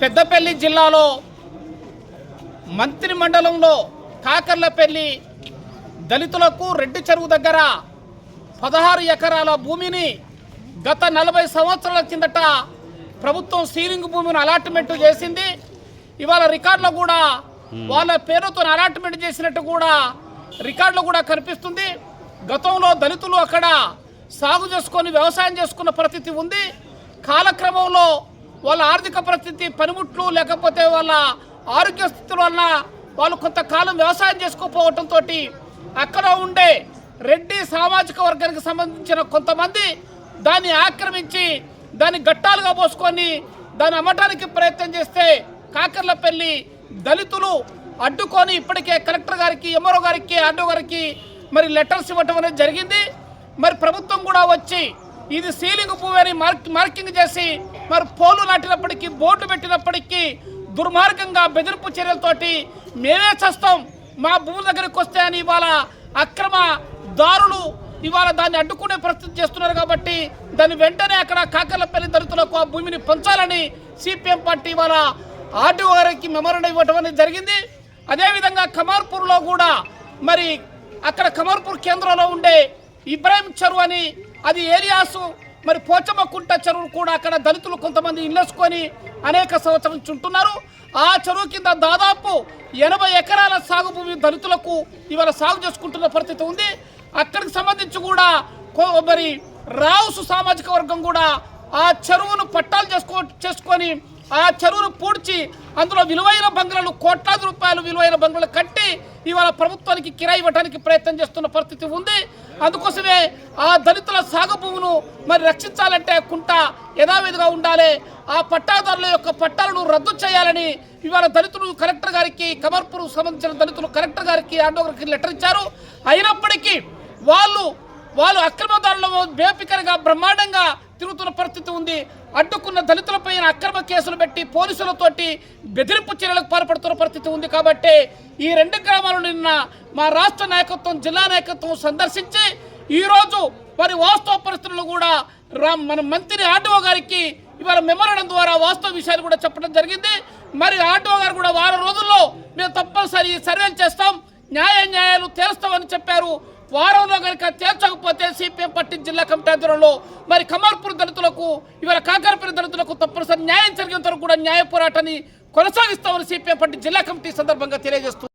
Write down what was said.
పెద్దపల్లి జిల్లాలో మంత్రి మండలంలో కాకర్లపల్లి దళితులకు రెడ్డి చెరువు దగ్గర పదహారు ఎకరాల భూమిని గత నలభై సంవత్సరాల కిందట ప్రభుత్వం సీలింగ్ భూమిని అలాట్మెంట్ చేసింది. ఇవాళ రికార్డులో కూడా వాళ్ళ పేరుతో అలాట్మెంట్ చేసినట్టు కూడా రికార్డులో కూడా కనిపిస్తుంది. గతంలో దళితులు అక్కడ సాగు చేసుకొని వ్యవసాయం చేసుకున్న పరిస్థితి ఉంది. కాలక్రమంలో వాళ్ళ ఆర్థిక పరిస్థితి పనిముట్లు లేకపోతే వాళ్ళ ఆరోగ్య స్థితుల వలన వాళ్ళు కొంతకాలం వ్యవసాయం చేసుకోకపోవటంతో అక్కడ ఉండే రెడ్డి సామాజిక వర్గానికి సంబంధించిన కొంతమంది దాన్ని ఆక్రమించి దాన్ని గట్టాలుగా పోసుకొని దాన్ని అమ్మటానికి ప్రయత్నం చేస్తే కాకర్లపల్లి దళితులు అడ్డుకొని ఇప్పటికే కలెక్టర్ గారికి ఎంఆర్ఓ గారికి ఆర్డో గారికి మరి లెటర్స్ ఇవ్వటం అనేది జరిగింది. మరి ప్రభుత్వం కూడా వచ్చి ఇది సీలింగ్ పువ్వు అని మార్క్ మార్కింగ్ చేసి మరి పోలు నాటినప్పటికీ బోర్డు పెట్టినప్పటికీ దుర్మార్గంగా బెదిరింపు చర్యలతోటి మేమే చస్తాం. మా భూమి దగ్గరికి వస్తే అని ఇవాళ అక్రమ దారులు ఇవాళ దాన్ని అడ్డుకునే పరిస్థితి చేస్తున్నారు కాబట్టి దాన్ని వెంటనే అక్కడ కాకర్లపల్లి దళితులకు ఆ భూమిని పంచాలని సిపిఎం పార్టీ ఇవాళ ఆర్టీఓ గారికి మెమోరండం ఇవ్వటం అనేది జరిగింది. అదేవిధంగా కమార్పూర్లో కూడా మరి అక్కడ కమర్పూర్ కేంద్రంలో ఉండే ఇబ్రాహిం చెరువు అని అది ఏరియాసు మరి పోచమ్మకుంట చెరువు కూడా అక్కడ దళితులు కొంతమంది ఇల్లేసుకొని అనేక సంవత్సరం చుంటున్నారు ఆ చెరువు కింద దాదాపు ఎనభై ఎకరాల సాగు భూమి దళితులకు ఇవాళ సాగు చేసుకుంటున్న పరిస్థితి ఉంది. అక్కడికి సంబంధించి కూడా మరి రావుసు సామాజిక వర్గం కూడా ఆ చెరువును పట్టాలు చేసుకో చేసుకొని ఆ చెరువును పూడ్చి అందులో విలువైన బంగ్లాలు కోట్లాది రూపాయలు విలువైన బంగ్లాలు కట్టి ఇవాళ ప్రభుత్వానికి కిరాయి ఇవ్వడానికి ప్రయత్నం చేస్తున్న పరిస్థితి ఉంది. అందుకోసమే ఆ దళితుల సాగు భూమును మరి రక్షించాలంటే కుంట యథావిధిగా ఉండాలి. ఆ పట్టాదారుల యొక్క పట్టాలను రద్దు చేయాలని ఇవాళ దళితులు కలెక్టర్ గారికి కమర్పూర్ సంబంధించిన దళితులు కలెక్టర్ గారికి ఆండోగర్కి లెటర్ ఇచ్చారు. అయినప్పటికీ వాళ్ళు వాళ్ళు అక్రమదారుల బేపికరగా బ్రహ్మాండంగా తిరుగుతున్న పరిస్థితి ఉంది. అడ్డుకున్న దళితులపై అక్రమ కేసులు పెట్టి పోలీసులతోటి బెదిరింపు చర్యలకు పాల్పడుతున్న పరిస్థితి ఉంది కాబట్టి ఈ రెండు గ్రామాలు నిన్న మా రాష్ట్ర నాయకత్వం జిల్లా నాయకత్వం సందర్శించి ఈరోజు మరి వాస్తవ పరిస్థితులు కూడా రా- మన మంత్రి ఆర్డీఓ గారికి ఇవాళ మెమోరడం ద్వారా వాస్తవ విషయాలు కూడా చెప్పడం జరిగింది. మరి ఆర్డీఓ గారు కూడా వారం రోజుల్లో మేము తప్పనిసరి సర్వేలు చేస్తాం. న్యాయ న్యాయాలు తేలుస్తామని చెప్పారు. వారంలో కనుక తేల్చకపోతే సిపిఎం పట్టిన జిల్లా కమిటీ ఆధ్వర్యంలో మరి కమర్పూర్ దళితులకు ఇవాళ కాకరపల్లి దళితులకు తప్పనిసరి న్యాయం జరిగేంత వరకు కూడా న్యాయ పోరాటాన్ని కొనసాగిస్తామని సిపిఎం పట్టి జిల్లా కమిటీ సందర్భంగా తెలియజేస్తుంది